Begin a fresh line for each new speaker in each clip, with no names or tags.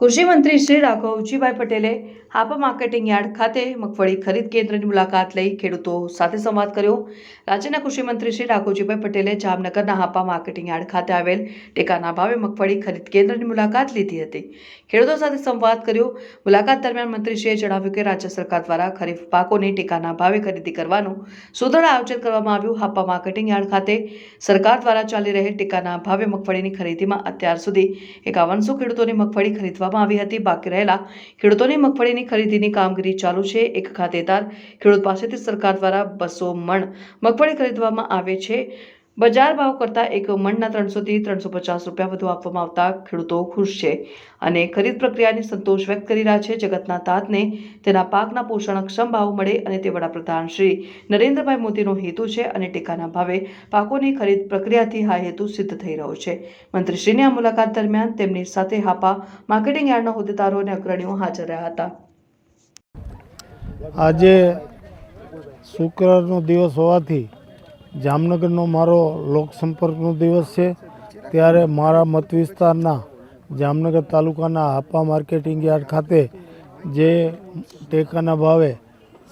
કૃષિ મંત્રી શ્રી રાઘવજીભાઈ પટેલે હાપા માર્કેટિંગ યાર્ડ ખાતે મગફળી ખરીદ કેન્દ્રની મુલાકાત લઈ ખેડૂતો સાથે સંવાદ કર્યો. રાજ્યના કૃષિ મંત્રી શ્રી રાઘવજીભાઈ પટેલે જામનગરના હાપા માર્કેટિંગ યાર્ડ ખાતે આવેલ ટેકાના ભાવે મગફળી ખરીદ કેન્દ્રની મુલાકાત લીધી હતી. ખેડૂતો સાથે સંવાદ કર્યો. મુલાકાત દરમિયાન મંત્રીશ્રીએ જણાવ્યું કે રાજ્ય સરકાર દ્વારા ખરીફ પાકોની ટેકાના ભાવે ખરીદી કરવાનું સુદૃઢ આયોજન કરવામાં આવ્યું. હાપા માર્કેટિંગ યાર્ડ ખાતે સરકાર દ્વારા ચાલી રહેલ ટેકાના ભાવે મગફળીની ખરીદીમાં અત્યાર સુધી એકાવનસો ખેડૂતોની મગફળી ખરીદવામાં આવી હતી. બાકી રહેલા ખેડૂતોની મગફળીની ખરીદીની કામગીરી ચાલુ છે. એક ખાતેદાર ખેડૂત પાસેથી સરકાર દ્વારા બસો મણ મગફળી ખરીદવામાં આવે છે. બજાર ભાવ કરતાં એક મણના ત્રણસોથી ત્રણસો પચાસ રૂપિયા વધુ આપવામાં આવતા ખેડૂતો ખુશ છે અને ખરીદ પ્રક્રિયાની સંતોષ વ્યક્ત કરી રહ્યા છે. જગતના તાતને તેના પાકના પોષણક્ષમ ભાવ મળે અને તે વડાપ્રધાન શ્રી નરેન્દ્રભાઈ મોદીનો હેતુ છે અને ટેકાના ભાવે પાકોની ખરીદ પ્રક્રિયાથી આ હેતુ સિદ્ધ થઈ રહ્યો છે. મંત્રીશ્રીની આ મુલાકાત દરમિયાન તેમની સાથે હાપા માર્કેટિંગ યાર્ડના હોદ્દેદારો અને અગ્રણીઓ હાજર રહ્યા હતા.
આજે શુક્રનો દિવસ હોવાથી જામનગરનો મારો લોકસંપર્કનો દિવસ છે. ત્યારે મારા મત વિસ્તારના જામનગર તાલુકાના હાપા માર્કેટિંગ યાર્ડ ખાતે જે ટેકાના ભાવે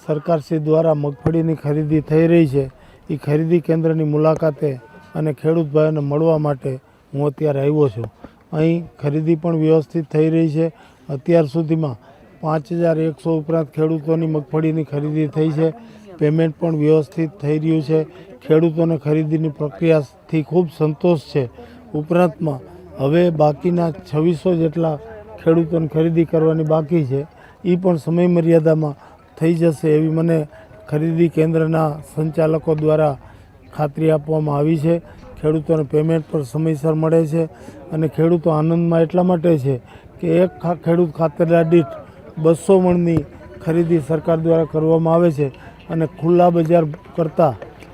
સરકારશ્રી દ્વારા મગફળીની ખરીદી થઈ રહી છે એ ખરીદી કેન્દ્રની મુલાકાતે અને ખેડૂત ભાઈઓને મળવા માટે હું અત્યારે આવ્યો છું. અહીં ખરીદી પણ વ્યવસ્થિત થઈ રહી છે. અત્યાર સુધીમાં પાંચ હજાર એકસો ઉપરાંત ખેડૂતોની મગફળીની ખરીદી થઈ છે. પેમેન્ટ પણ વ્યવસ્થિત થઈ રહ્યું છે. ખેડૂતોને ખરીદીની પ્રક્રિયાથી ખૂબ સંતોષ છે. ઉપરાંતમાં હવે બાકીના છવ્વીસો જેટલા ખેડૂતોને ખરીદી કરવાની બાકી છે. એ પણ સમય મર્યાદામાં થઈ જશે એવી મને ખરીદી કેન્દ્રના સંચાલકો દ્વારા ખાતરી આપવામાં આવી છે. ખેડૂતોને પેમેન્ટ પણ સમયસર મળે છે અને ખેડૂતો આનંદમાં એટલા માટે છે કે એક ખેડૂત ખાતેદાર દીઠ બસો મણની ખરીદી સરકાર દ્વારા કરવામાં આવે છે. અને ખુલ્લા બજાર કરતાં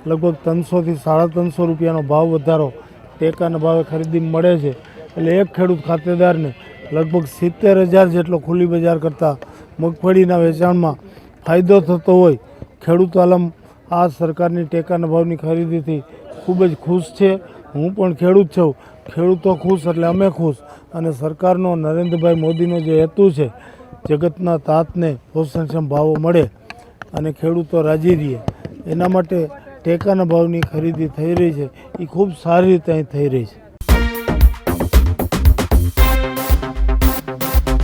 લગભગ ત્રણસોથી સાડા ત્રણસો રૂપિયાનો ભાવ વધારો ટેકાના ભાવે ખરીદી મળે છે. એટલે એક ખેડૂત ખાતેદારને લગભગ સિત્તેર હજાર જેટલો ખુલ્લી બજાર કરતાં મગફળીના વેચાણમાં ફાયદો થતો હોય, ખેડૂત આલમ આ સરકારની ટેકાના ભાવની ખરીદીથી ખૂબ જ ખુશ છે. હું પણ ખેડૂત છું. ખેડૂતો ખુશ એટલે અમે ખુશ. અને સરકારનો નરેન્દ્રભાઈ મોદીનો જે હેતુ છે, જગતના તાતને પોષણક્ષમ ભાવો મળે. અને ખેડૂતો રાજી રહે એના માટે ટેકાના ભાવની ખરીદી થઈ રહી છે. એ ખૂબ સારી રીતે અહીં થઈ રહી છે.